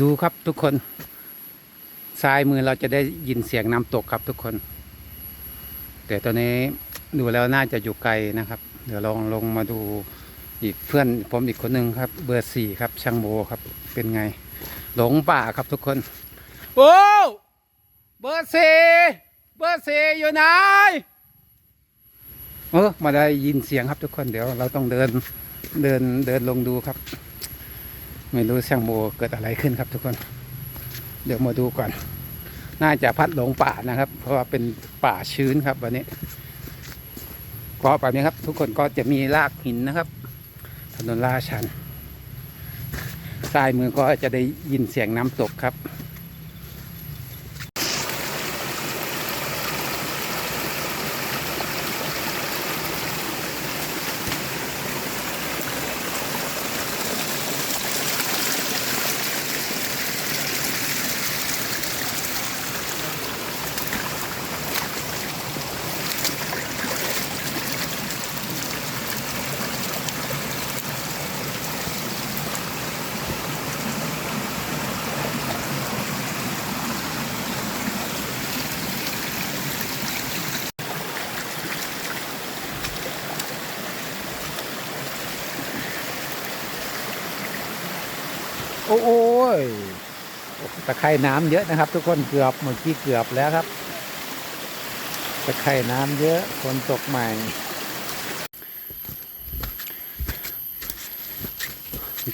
ดูครับทุกคนซ้ายมือเราจะได้ยินเสียงน้ำตกครับทุกคน แต่ตอนนี้ดูแล้วน่าจะอยู่ไกลนะครับ เดี๋ยวลองลงมาดูอีกเพื่อนผมอีกคนหนึ่งครับ เบอร์สี่ครับช่างโบครับ เป็นไง หลงป่าครับทุกคน โอ้เบอร์สี่เบอร์สี่อยู่ไหนเออมาได้ยินเสียงครับทุกคนเดี๋ยวเราต้องเดินเดินเดินลงดูครับ ไม่รู้ช่างโมเกิดอะไรขึ้นครับทุกคน เดี๋ยวมาดูก่อน น่าจะพัดหลงป่านะครับ เพราะว่าเป็นป่าชื้นครับวันนี้ก็แบบนี้ครับ ทุกคนก็จะมีรากหินนะครับ ถนนลาดชันซ้ายมือก็จะได้ยินเสียงน้ำตกครับ โอ้โยตะไคร่น้ำเยอะนะครับ ทุกคนเกือบเมื่อกี้เกือบแล้วครับตะไคร่น้ำเยอะฝนตกใหม่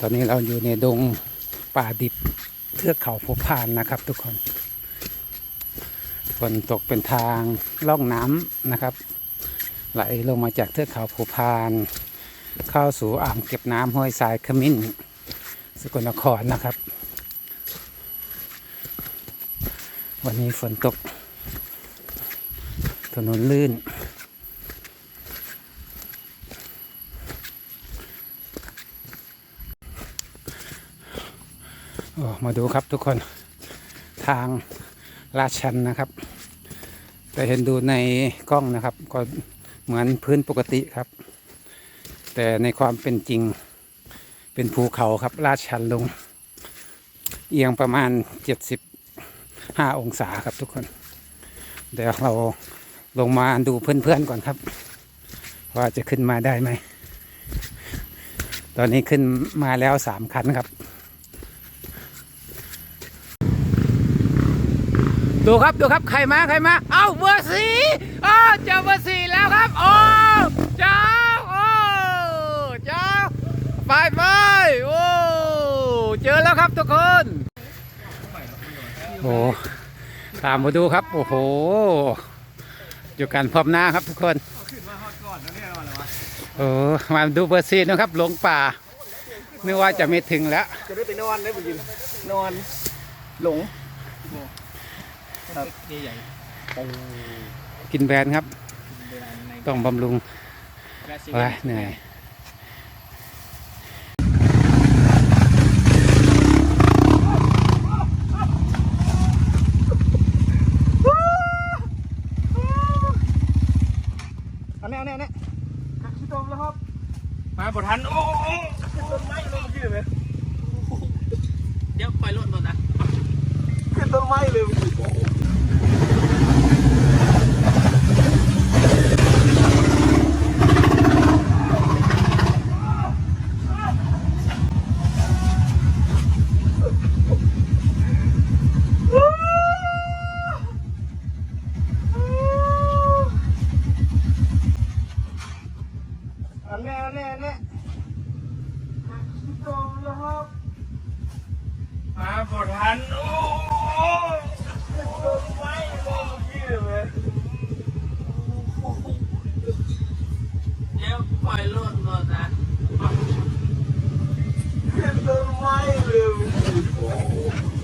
ตอนนี้เราอยู่ในดงป่าดิบเทือกเขาภูพานนะครับ ทุกคนฝนตกเป็นทางล่องน้ำนะครับ ไหลลงมาจากเทือกเขาภูพาน เข้าสู่อ่างเก็บน้ำห้วยทรายขมิ้น สกลนครนะครับ วันนี้ฝนตก ถนนลื่น มาดูครับทุกคนทางลาดชันนะครับ แต่เห็นดูในกล้องนะครับ ก็เหมือนพื้นปกติครับ แต่ในความเป็นจริง เป็นภูเขาครับลาดชันลง เอียงประมาณ75องศาครับทุกคน เดี๋ยวเราลงมาดูเพื่อนๆก่อนครับ ว่าจะขึ้นมาได้ไหม ตอนนี้ขึ้นมาแล้วสามคันครับ ดูครับดูครับใครมาใครมา เอ้าเบอร์สี่อ้าเจอเบอร์สี่แล้วครับ โอ้เจ้าโอ้เจ้า ไปไปโอ้เจอแล้วครับทุกคนโอ้ตามมาดูครับ โอ้โห อยู่กันพร้อมหน้าครับทุกคนโอ้มาดูเบอร์ซีนะครับหลงป่านึกว่าจะไม่ถึงแล้ว จะได้ไปนอนได้บุญนอน หลงครับใหญ่กินแบรนด์ครับในต้องบำรุงแกลซิไว้เหนื่อย อันนี้อันนี้อันนี้ขี้ตมแล้วครับ มาบทัน โอ้โหขึ้นต้นไม้เลยพี่เลยเดี๋ยวปล่อยรถหมดนะขึ้นต้นไม้เลย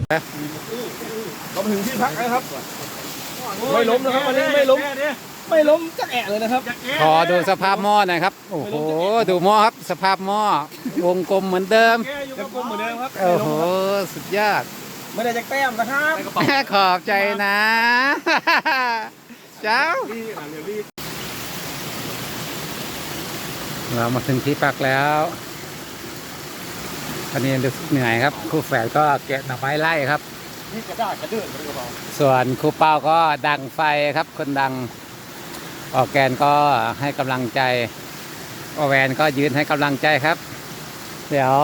เราถึงที่พักแล้วครับ ไม่ล้มนะครับวันนี้ไม่ล้ม ไม่ล้มจักแอะเลยนะครับ ขอดูสภาพหม้อหน่อยครับ โอ้โห ดูหม้อครับ สภาพหม้อ วงกลมเหมือนเดิม ยังกลมเหมือนเดิมครับโอ้โห สุดยอด ไม่ได้จะแต้มนะครับขอบใจนะ เจ้า เรามาถึงที่พักแล้ว วันนี้เหนื่อยครับครูแฝดก็แกะหน่อไม้ไล่ครับ นี่กระด้างกระเดื่องกระเดื่องส่วนครูเป้าก็ดังไฟครับ คนดังออกแกนก็ให้กำลังใจออแวนก็ยืนให้กำลังใจครับ เดี๋ยว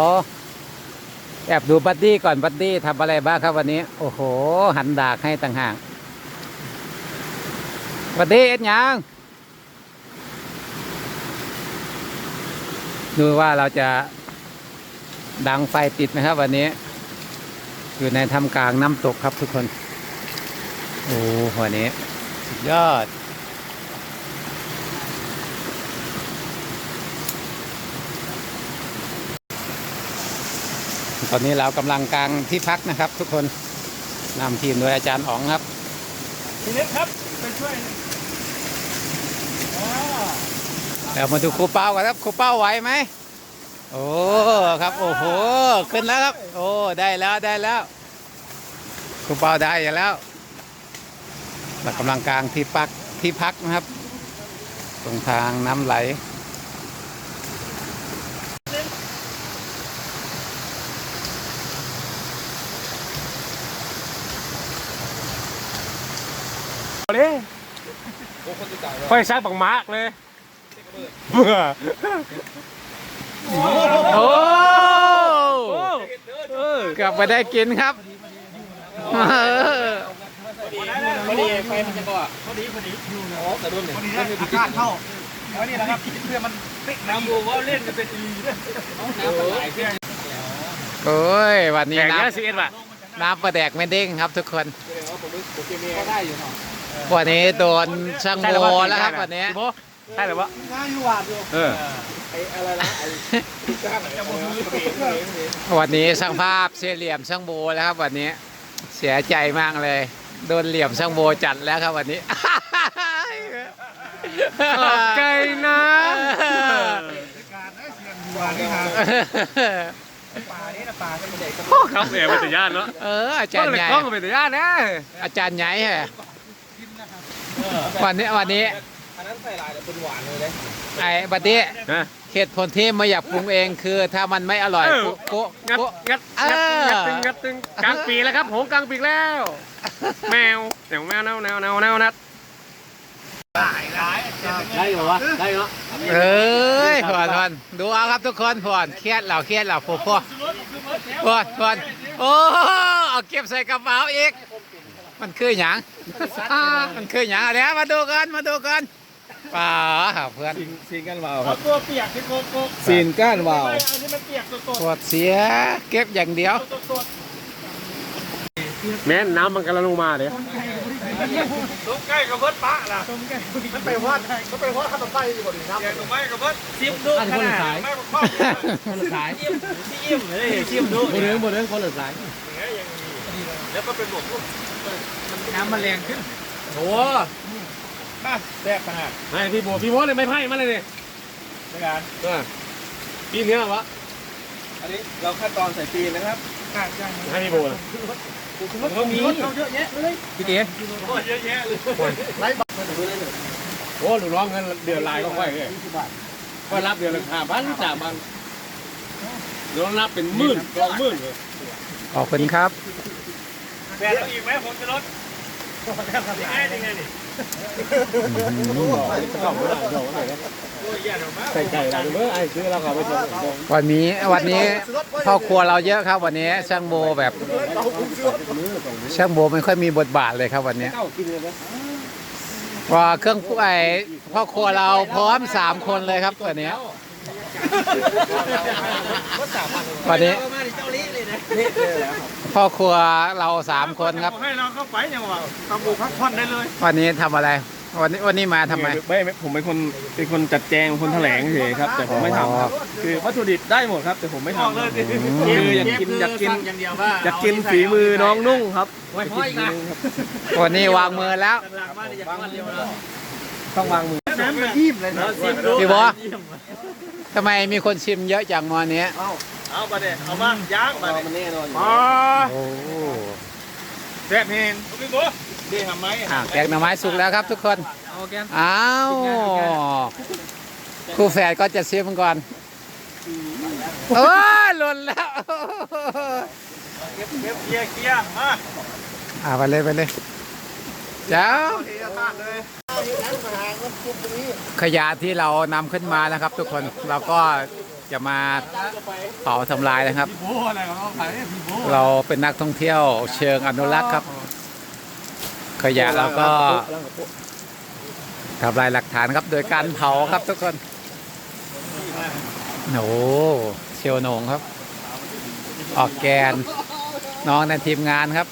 แอบดูบัดดี้ก่อนบัดดี้ทำอะไรบ้างครับวันนี้ โอ้โห หันดากให้ต่างหากบัดดี้เอ็ดยังดูว่าเราจะ ดังไฟติดไหมครับ วันนี้ อยู่ในทำกลางน้ำตกครับทุกคน โอ้หัวนี้ สุดยอด ตอนนี้เรากำลังกลางที่พักนะครับ ทุกคนนำทีมโดยอาจารย์อ๋องครับทีเล็กครับไปช่วยเดี๋ยวมาดูครูเป้ากันครับครูเป้าไหวไหม โอ้ครับโอ้โหขึ้นแล้วครับ โอ้ได้แล้วได้แล้วครูเป้าได้อยู่แล้วเรากำลังกลางที่พักที่พักนะครับ ตรงทางน้ำไหลเลยโอ้คนจะจ่ายเลยค่อยซักบังมากเลยเบื่อ โอ้เออเกือบไปได้กินครับเออพอดีไฟมันจะก่อพอดีพอดีอ๋อกระดุมเนี่ยพอดีอากาศเข้าแล้วนี่นะครับเพื่อมันติดน้ำบูว่าเล่นกันเป็นอีน้ำมันไหลเพื่อโอ้ยวันนี้แข่งน้เยอะสิเอ็ดว่ะำน้ำประแดกไม่เด้งครับทุกคนผมผมเมียก็ได้อยู่เนาะวันนี้โดนช่างโมแล้วครับวันนี้ ใช่หรือวะง่ายอยู่หวาดอยู่เออไอ้อะไรนะไอ้ที่กล้ามจะมือวันนี้ช่างภาพเสียเหลี่ยมช่างโบแล้วครับวันนี้เสียใจมากเลย โดนเหลี่ยมช่างโบจัดแล้วครับวันนี้ขอบใจนะหวานนี่ฮะป่านี่นะป่าเป็นเด็กโอ้ครับเอ๋เป็นตัวญาติเนาะเอออาจ้าจารย์เลยใหญ่กล้องเป็นตัวญาตินะอาจารย์ใหญ่เหรอวันนี้วันนี้ อันนั้นใส่ลายเป็นหวานเลยเลยไอ้บัดดี้นะเหตุผลที่ไม่อยากปรุงเองคือถ้ามันไม่อร่อยเออ โกะงัดโกะ งัดเองัดอ งัดตึงงัดตึงกลางปีแล้วครับโหกลางปีแล้ว แมวแมวแมวแนวแนวแนวแนวนัดได้เหรอวะได้เหรอเอ้ยผ่อนผ่อนดูเอาครับทุกคนผ่อนเครียดเราเครียดเราพ่อพ่อผ่อนผ่อนโอ้เอาเก็บใส่กระเป๋าอีก มันคือหยังมันคือหยังเดี๋ยวมาดูกันมาดูกัน ป่าครับเพื่อนซีนก้านวาวครับตัวเปียกที่โกโก้ซีนก้านวาวอันนี้มันเปียกสดปวดเสียเก็บอย่างเดียวแม่น้ำมันกำลังลงมาเดี๋ยวต้มไก่กับเบิร์ดปะล่ะมันไปวาดมันไปวาดขนมไฟอยู่บนน้ำแกงต้มไม้กับเบิร์ดซิมดูขนาดไม่บอกข้อคนละสายซิมซิมเลยซิมดูบนเรื่องบนเรื่องคนละสายแล้วก็เป็นหมวกลูกน้ำมันแรงขึ้นโอ้ มาแซ่บขนาดไม่พี่บัวพี่บัวเลยไม่ไพ่มาเลยเนี่ยในการปีเนี้ยวะอันนี้เราขั้นตอนใส่ปีนนะครับให้พี่บัวมันก็มีเยอะแยะเลยพี่เตี๋ยโอ้เยอะแยะเลยไล่บัตรมาถึงเลยโอ้หนูร้องเงินเดือนลายก็ค่อยเลยก็รับเดือนละห้าพันสามพันเดี๋ยวนับเป็นหมื่นสองหมื่นเลยขอบคุณครับแฟนเอาอีกไหมผมจะลด วันนี้วันนี้พ่อครัวเราเยอะครับ วันนี้ช่างโบแบบช่างโบไม่ค่อยมีบทบาทเลยครับวันนี้เก้ากินเลยนะว่าเครื่องไอพ่อครัวเราพร้อมสามคนเลยครับวันนี้ วันนี้นี่เลยแล้วพ่อครัวเราสามคนครับ ให้เราเข้าไปอย่างว่าตำบูพักผ่อนได้เลย วันนี้ทำอะไร วันนี้วันนี้มาทำไม ไม่ไม่ผมเป็นคนเป็นคนจัดแจงเป็นคนแถลงเฉยครับ แต่ผมไม่ทำครับ คือวัตถุดิบได้หมดครับ แต่ผมไม่บอกทำเลยคืออยากกินอยากกินอยากกินฝีมือน้องนุ่งครับไม่พ่ออีกนะวันนี้วางมือแล้วต้องวางมือน้ำมันอิ่มเลยนะพี่บอ ทำไมมีคนชิมเยอะจังวันนี้เอาไปเด็เอาบ้างย่างมามันแน่นอนอ๋อโอ้แซ่บเฮงพี่บัวดีทำไหมอะแกงหน่อไม้สุกแล้วครับทุกคนเอาแกนอ้าวคู่แฝดก็จะชิมก่อนโอ้ยหล่นแล้วเก็บเก็บเคลียร์เคลียร์มาอ่าไปเลยไปเลยเจ้าเทธาตุเลย ขยะที่เรานำขึ้นมานะครับ ทุกคนเราก็จะมาเผาทำลายนะครับ เราเป็นนักท่องเที่ยวเชิงอนุรักษ์ครับ ขยะเราก็ทำลายหลักฐานครับ โดยการเผาครับทุกคนโอ้โหเชียวหนงครับ ออกแกนน้องในทีมงานครับ